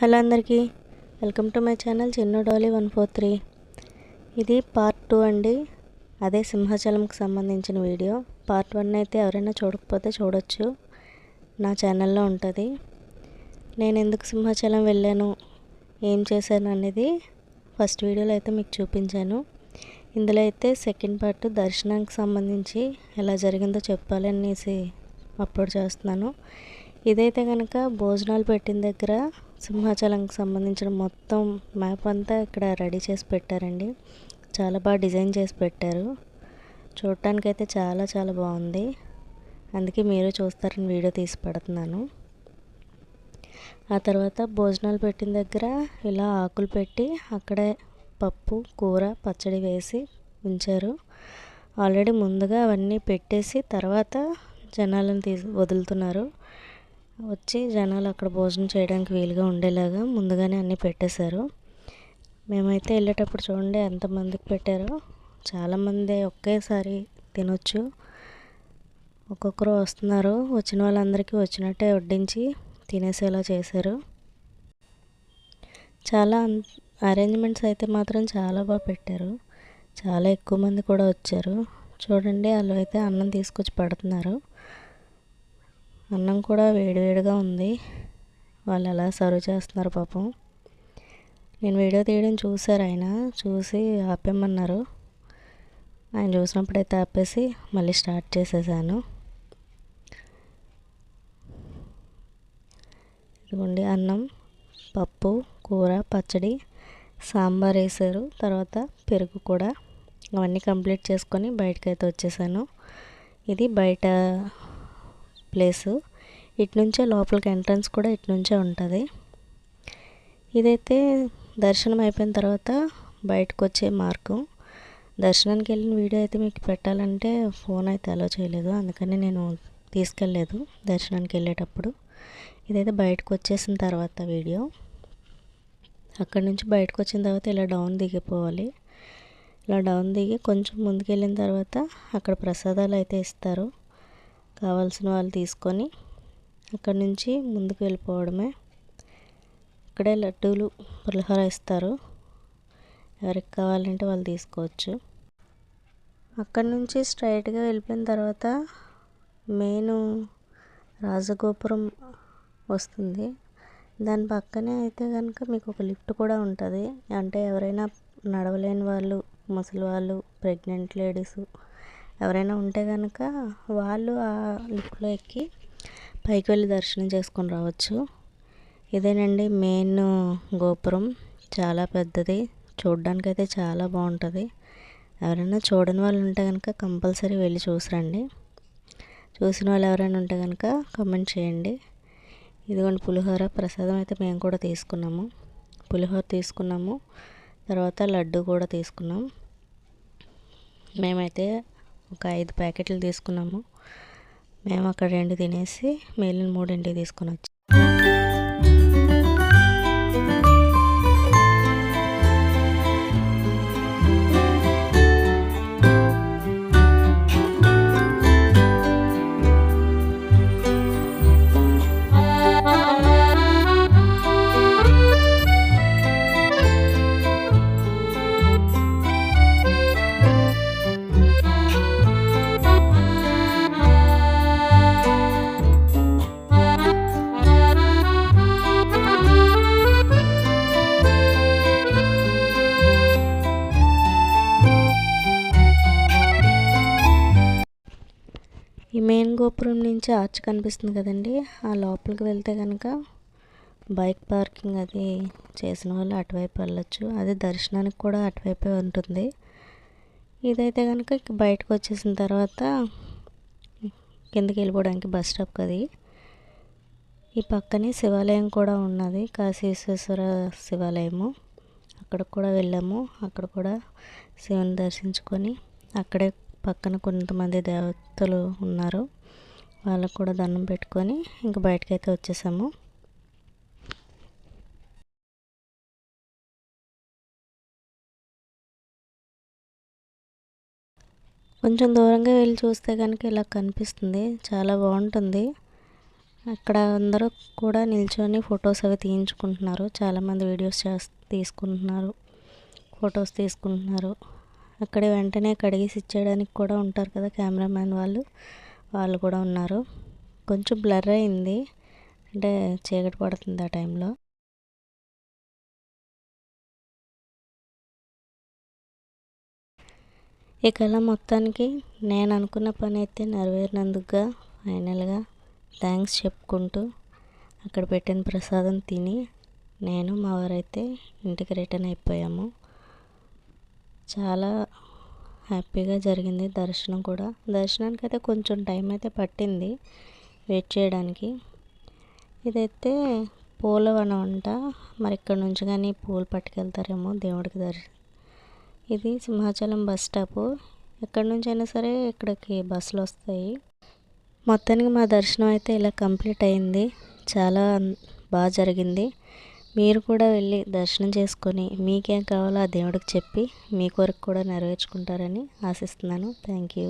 Hello అందరికీ. Welcome to my channel చిన్న డోలీ వన్ ఫోర్ త్రీ. ఇది పార్ట్ టూ అండి. అదే సింహాచలంకి సంబంధించిన వీడియో. పార్ట్ వన్ అయితే ఎవరైనా చూడకపోతే చూడొచ్చు. నా ఛానల్లో ఉంటుంది. నేను ఎందుకు సింహాచలం వెళ్ళాను? ఏం చేశాను అనేది ఫస్ట్ వీడియోలో అయితే మీకు చూపించాను. ఇందులో అయితే సెకండ్ పార్ట్ దర్శనానికి సంబంధించి ఎలా జరిగిందో చెప్పాలి అనేసి అప్లోడ్ చేస్తున్నాను. ఇదైతే కనుక భోజనాలు పెట్టిన దగ్గర సింహాచలంకి సంబంధించిన మొత్తం మ్యాప్ అంతా ఇక్కడ రెడీ చేసి పెట్టారండి. చాలా బాగా డిజైన్ చేసి పెట్టారు. చూడటానికైతే చాలా చాలా బాగుంది. అందుకే మీరు చూస్తారని వీడియో తీసి పెడుతున్నాను. ఆ తర్వాత భోజనాలు పెట్టిన దగ్గర ఇలా ఆకులు పెట్టి అక్కడే పప్పు కూర పచ్చడి వేసి ఉంచారు. ఆల్రెడీ ముందుగా అవన్నీ పెట్టేసి తర్వాత జనాలను తీసి వదులుతున్నారు. వచ్చి జనాలు అక్కడ భోజనం చేయడానికి వీలుగా ఉండేలాగా ముందుగానే అన్నీ పెట్టేశారు. మేమైతే వెళ్ళేటప్పుడు చూడండి ఎంతమందికి పెట్టారో. చాలామంది ఒకేసారి తినొచ్చు. ఒక్కొక్కరు వస్తున్నారు. వచ్చిన వాళ్ళందరికీ వచ్చినట్టే వడ్డించి తినేసేలా చేశారు. చాలా అరేంజ్మెంట్స్ అయితే మాత్రం చాలా బాగా పెట్టారు. చాలా ఎక్కువ మంది కూడా వచ్చారు. చూడండి వాళ్ళు అయితే అన్నం తీసుకొచ్చి పెడుతున్నారు. అన్నం కూడా వేడివేడిగా ఉంది. వాళ్ళు ఎలా సర్వ్ చేస్తున్నారు పాపం. నేను వీడియో తీయడం చూసారు ఆయన. చూసి ఆపేమన్నారు ఆయన చూసినప్పుడైతే ఆపేసి మళ్ళీ స్టార్ట్ చేసేసాను. ఇదిగోండి అన్నం పప్పు కూర పచ్చడి సాంబార్ వేసారు. తర్వాత పెరుగు కూడా. అవన్నీ కంప్లీట్ చేసుకొని బయటకైతే వచ్చేసాను. ఇది బయట ప్లేసు. ఇటు నుంచే లోపలికి ఎంట్రన్స్ కూడా ఇటు నుంచే ఉంటుంది. ఇదైతే దర్శనం అయిపోయిన తర్వాత బయటకు వచ్చే మార్గం దర్శనానికి వెళ్ళిన వీడియో అయితే మీకు పెట్టాలంటే ఫోన్ అయితే అలో చేయలేదు. అందుకని నేను తీసుకెళ్ళలేదు దర్శనానికి వెళ్ళేటప్పుడు. ఇదైతే బయటకు వచ్చేసిన తర్వాత వీడియో. అక్కడి నుంచి బయటకు వచ్చిన తర్వాత ఇలా డౌన్ దిగిపోవాలి. ఇలా డౌన్ దిగి కొంచెం ముందుకు వెళ్ళిన తర్వాత అక్కడ ప్రసాదాలు అయితే ఇస్తారు. కావాల్సిన వాళ్ళు తీసుకొని అక్కడి నుంచి ముందుకు వెళ్ళిపోవడమే. ఇక్కడే లడ్డూలు పులిహోర ఇస్తారు. ఎవరికి కావాలంటే వాళ్ళు తీసుకోవచ్చు. అక్కడి నుంచి స్ట్రైట్గా వెళ్ళిపోయిన తర్వాత మెయిన్ రాజగోపురం వస్తుంది. దాని పక్కనే అయితే కనుక మీకు ఒక లిఫ్ట్ కూడా ఉంటుంది. అంటే ఎవరైనా నడవలేని వాళ్ళు ముసలి వాళ్ళు ప్రెగ్నెంట్ లేడీస్ ఎవరైనా ఉంటే కనుక వాళ్ళు ఆ లిఫ్ట్లో ఎక్కి పైకి వెళ్ళి దర్శనం చేసుకొని రావచ్చు. ఇదేనండి మెయిన్ గోపురం. చాలా పెద్దది. చూడడానికి అయితే చాలా బాగుంటుంది ఎవరైనా చూడని వాళ్ళు ఉంటే కనుక కంపల్సరీ వెళ్ళి చూసిరండి. చూసిన వాళ్ళు ఎవరైనా ఉంటే కనుక కమెంట్ చేయండి. ఇదిగోండి పులిహోర. ప్రసాదం అయితే మేము కూడా తీసుకున్నాము. పులిహోర తీసుకున్నాము. తర్వాత లడ్డు కూడా తీసుకున్నాం. మేమైతే ఒక ఐదు ప్యాకెట్లు తీసుకున్నాము. మేము అక్కడ రెండు తినేసి మిగిలిన మూడింటికి తీసుకొని వచ్చాము. గోపురం నుంచి ఆర్చ్ కనిపిస్తుంది కదండి. ఆ లోపలికి వెళ్తే కనుక బైక్ పార్కింగ్ అది చేసిన వాళ్ళు అటువైపు వెళ్ళొచ్చు. అది దర్శనానికి కూడా అటువైపే ఉంటుంది. ఇదైతే కనుక బయటకు వచ్చేసిన తర్వాత కిందకి వెళ్ళిపోవడానికి బస్ స్టాప్ అది ఈ పక్కనే శివాలయం కూడా ఉన్నది. కాశీశ్వర శివాలయము. అక్కడ కూడా వెళ్ళాము. అక్కడ కూడా శివుని దర్శించుకొని అక్కడే పక్కన కొంతమంది దేవతలు ఉన్నారు. వాళ్ళకు కూడా దండం పెట్టుకొని ఇంక బయటకైతే వచ్చేసాము. కొంచెం దూరంగా వెళ్ళి చూస్తే కనుక ఇలా కనిపిస్తుంది. చాలా బాగుంటుంది. అక్కడ అందరూ కూడా నిల్చొని ఫొటోస్ అవి తీయించుకుంటున్నారు. చాలామంది వీడియోస్ చేస్ తీసుకుంటున్నారు. ఫొటోస్ తీసుకుంటున్నారు. అక్కడ వెంటనే కడిగేసి ఇచ్చేయడానికి కూడా ఉంటారు కదా కెమెరామ్యాన్ వాళ్ళు. వాళ్ళు కూడా ఉన్నారు. కొంచెం బ్లర్ అయింది. అంటే చీకటి పడుతుంది ఆ టైంలో ఇక అలా మొత్తానికి నేను అనుకున్న పని అయితే నెరవేరినందుకుగా ఫైనల్గా థ్యాంక్స్ చెప్పుకుంటూ అక్కడ పెట్టిన ప్రసాదం తిని నేను మా వారైతే ఇంటికి రిటర్న్ అయిపోయాము. చాలా హ్యాపీగా జరిగింది దర్శనం కూడా. దర్శనానికి అయితే కొంచెం టైం అయితే పట్టింది వెయిట్ చేయడానికి. ఇదైతే పూలవనం అంట. మరి ఇక్కడ నుంచి కానీ పూలు పట్టుకెళ్తారేమో దేవుడికి దర్శనం ఇది సింహాచలం బస్ స్టాప్ ఎక్కడి నుంచి అయినా సరే ఇక్కడికి బస్సులు వస్తాయి. మొత్తానికి మా దర్శనం అయితే ఇలా కంప్లీట్ అయింది. చాలా బాగా జరిగింది. మీరు కూడా వెళ్ళి దర్శనం చేసుకొని మీకేం కావాలో ఆ దేవుడికి చెప్పి మీ కొరకు కూడా నెరవేర్చుకుంటారని ఆశిస్తున్నాను. Thank you.